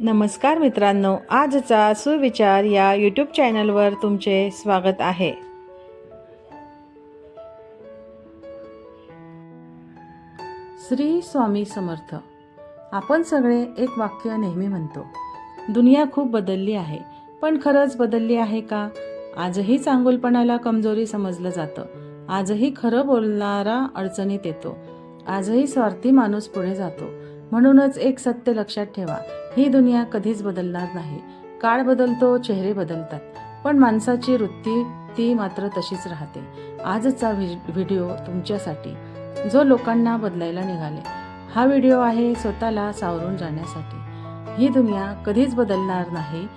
नमस्कार मित्रांनो आजचा सुविचार या यूट्यूब चॅनलवर तुमचे स्वागत आहे. श्री स्वामी समर्थ. आपण सगळे एक वाक्य नेहमी म्हणतो दुनिया खूप बदलली आहे पण खरंच बदलली आहे का? आजही चांगुलपणाला कमजोरी समजलं जातं. आजही खरं बोलणारा अडचणीत येतो. आजही स्वार्थी माणूस पुढे जातो. म्हणूनच एक सत्य लक्षात ठेवा ही दुनिया कधीच बदलणार नाही. काळ बदलतो चेहरे बदलतात पण माणसाची वृत्ती ती मात्र तशीच राहते. आजचा व्हि- व्हिडिओ तुमच्यासाठी जो लोकांना बदलायला निघाले. हा व्हिडिओ आहे स्वतःला सावरून जाण्यासाठी. ही दुनिया कधीच बदलणार नाही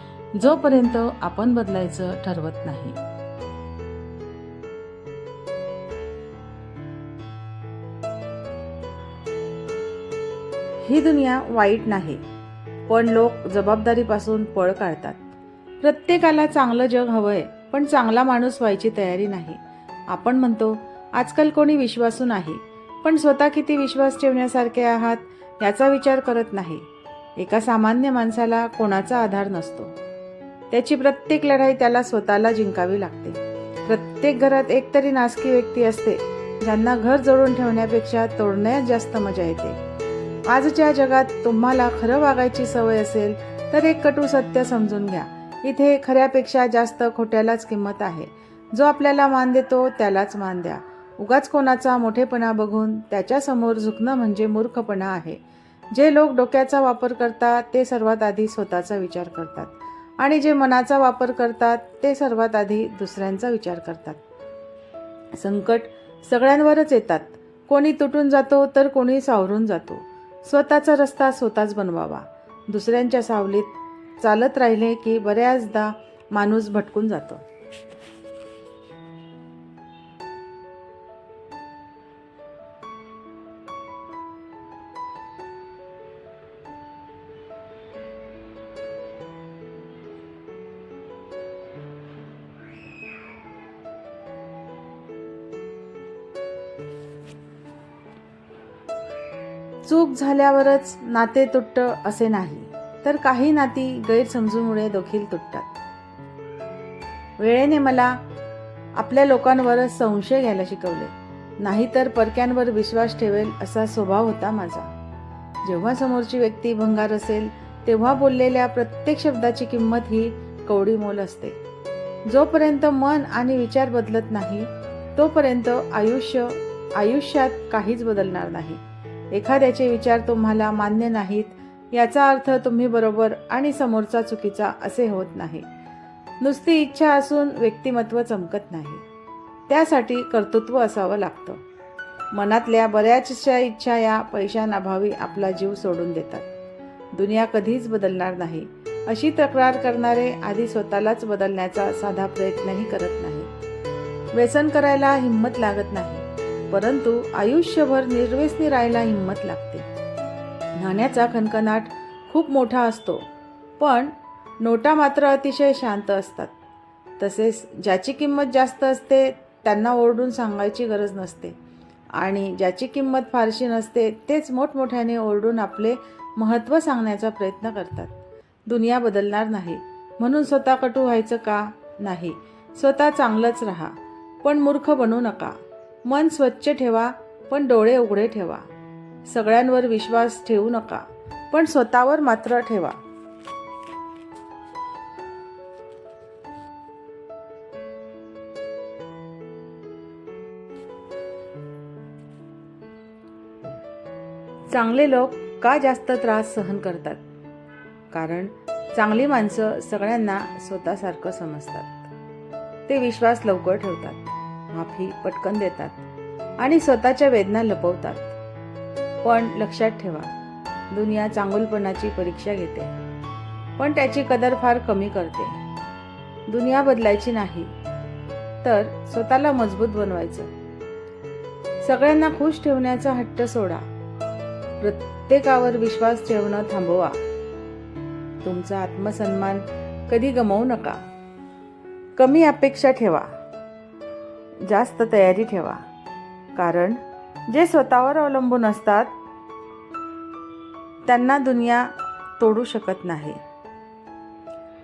जोपर्यंत आपण बदलायचं ठरवत नाही. ही दुनिया वाईट नाही पण लोक जबाबदारीपासून पळ काढतात. प्रत्येकाला चांगलं जग हवंय पण चांगला माणूस व्हायची तयारी नाही. आपण म्हणतो आजकाल कोणी विश्वासू नाही पण स्वतः किती विश्वास ठेवण्यासारखे आहात याचा विचार करत नाही. एका सामान्य माणसाला कोणाचा आधार नसतो. त्याची प्रत्येक लढाई त्याला स्वतःला जिंकावी लागते. प्रत्येक घरात एकतरी नासकी व्यक्ती असते ज्यांना घर जोडून ठेवण्यापेक्षा तोडण्यात जास्त मजा येते. आजच्या जगात तुम्हाला खरं वागायची सवय असेल तर एक कटू सत्य समजून घ्या. इथे खऱ्यापेक्षा जास्त खोट्यालाच किंमत आहे. जो आपल्याला मान देतो त्यालाच मान द्या. उगाच कोणाचा मोठेपणा बघून त्याच्यासमोर झुकणं म्हणजे मूर्खपणा आहे. जे लोक डोक्याचा वापर करतात ते सर्वात आधी स्वतःचा विचार करतात. आणि जे मनाचा वापर करतात ते सर्वात आधी दुसऱ्यांचा विचार करतात. संकट सगळ्यांवरच येतात. कोणी तुटून जातो तर कोणी सावरून जातो. स्वतःचा रस्ता स्वतःच बनवावा. दुसऱ्यांच्या सावलीत चालत राहिले की बऱ्याचदा माणूस भटकून जातो. चूक झाल्यावरच नाते तुटत असे नाही तर काही नाती गैरसमजूमुळे देखील तुटतात. वेळेने मला आपल्या लोकांवर संशय घ्यायला शिकवले. नाहीतर परक्यांवर विश्वास ठेवेल असा स्वभाव होता माझा. जेव्हा समोरची व्यक्ती भंगार असेल तेव्हा बोललेल्या प्रत्येक शब्दाची किंमत ही कवडी मोल असते. जोपर्यंत मन आणि विचार बदलत नाही तोपर्यंत आयुष्य आयुष्यात काहीच बदलणार नाही. एखाद्याचे विचार तुम्हाला मान्य नाहीत याचा अर्थ तुम्ही बरोबर आणि समोरचा चुकीचा असे होत नाही. नुसती इच्छा असून व्यक्तिमत्व चमकत नाही. त्यासाठी कर्तृत्व असावं लागतं. मनातल्या बऱ्याचशा इच्छा या पैशांअभावी आपला जीव सोडून देतात. दुनिया कधीच बदलणार नाही. अशी तक्रार करणारे आधी स्वतःलाच बदलण्याचा साधा प्रयत्नही करत नाही. व्यसन करायला हिंमत लागत नाही. परंतु आयुष्यभर निर्वेसनी राहायला हिंमत लागते. नाण्याचा खनखनाट खूप मोठा असतो पण नोटा मात्र अतिशय शांत असतात. तसेच ज्याची किंमत जास्त असते त्यांना ओरडून सांगायची गरज नसते. आणि ज्याची किंमत फारशी नसते तेच मोठमोठ्याने ओरडून आपले महत्त्व सांगण्याचा प्रयत्न करतात. दुनिया बदलणार नाही. म्हणून स्वतः कटू व्हायचं का? नाही. स्वतः चांगलंच राहा. पण मूर्ख बनू नका. मन स्वच्छ ठेवा पण डोळे उघडे ठेवा. सगळ्यांवर विश्वास ठेवू नका पण स्वतःवर मात्र ठेवा. चांगले लोक का जास्त त्रास सहन करतात? कारण चांगली माणसं सगळ्यांना स्वतःसारखं समजतात. ते विश्वास लवकर ठेवतात. माफी पटकन देतात आणि स्वतःच्या वेदना लपवतात. पण लक्षात ठेवा दुनिया चांगुलपणाची परीक्षा घेते पण त्याची कदर फार कमी करते. दुनिया बदलायची नाही तर स्वतःला मजबूत बनवायचं. सगळ्यांना खुश ठेवण्याचा हट्ट सोडा. प्रत्येकावर विश्वास ठेवणं थांबवा. तुमचा आत्मसन्मान कधी गमावू नका. कमी अपेक्षा ठेवा. जास्त तयारी ठेवा. कारण जे स्वतःवर अवलंबून असतात त्यांना दुनिया तोडू शकत नाही.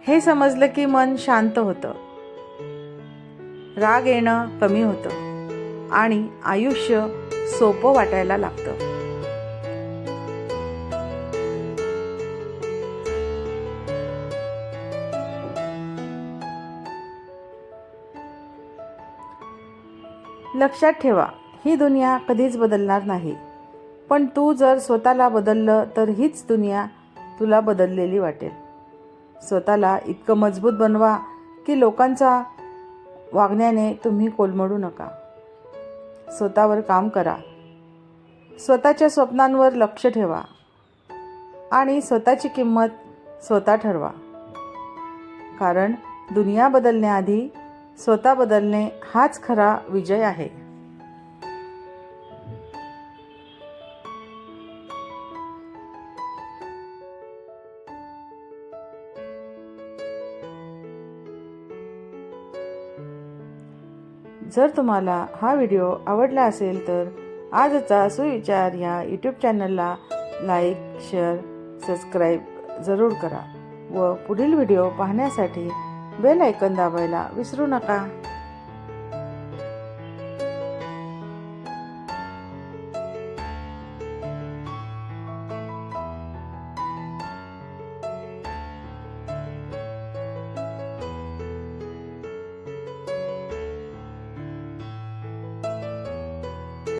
हे समजलं की मन शांत होतं. राग येणं कमी होतं आणि आयुष्य सोपं वाटायला लागतं. लक्षात ठेवा ही दुनिया कधीच बदलणार नाही. पण तू जर स्वतःला बदललं तर हीच दुनिया तुला बदललेली वाटेल. स्वतःला इतकं मजबूत बनवा की लोकांचा वागण्याने तुम्ही कोलमडू नका. स्वतःवर काम करा. स्वतःच्या स्वप्नांवर लक्ष ठेवा आणि स्वतःची किंमत स्वतः ठरवा. कारण दुनिया बदलण्याआधी स्वतः बदलणे हाच खरा विजय आहे. जर तुम्हाला हा व्हिडिओ आवडला असेल तर आजचा सुविचार या यूट्यूब चॅनलला लाईक शेअर सबस्क्राईब जरूर करा व पुढील व्हिडिओ पाहण्यासाठी बेल ऐकन दाबायला विसरू नका.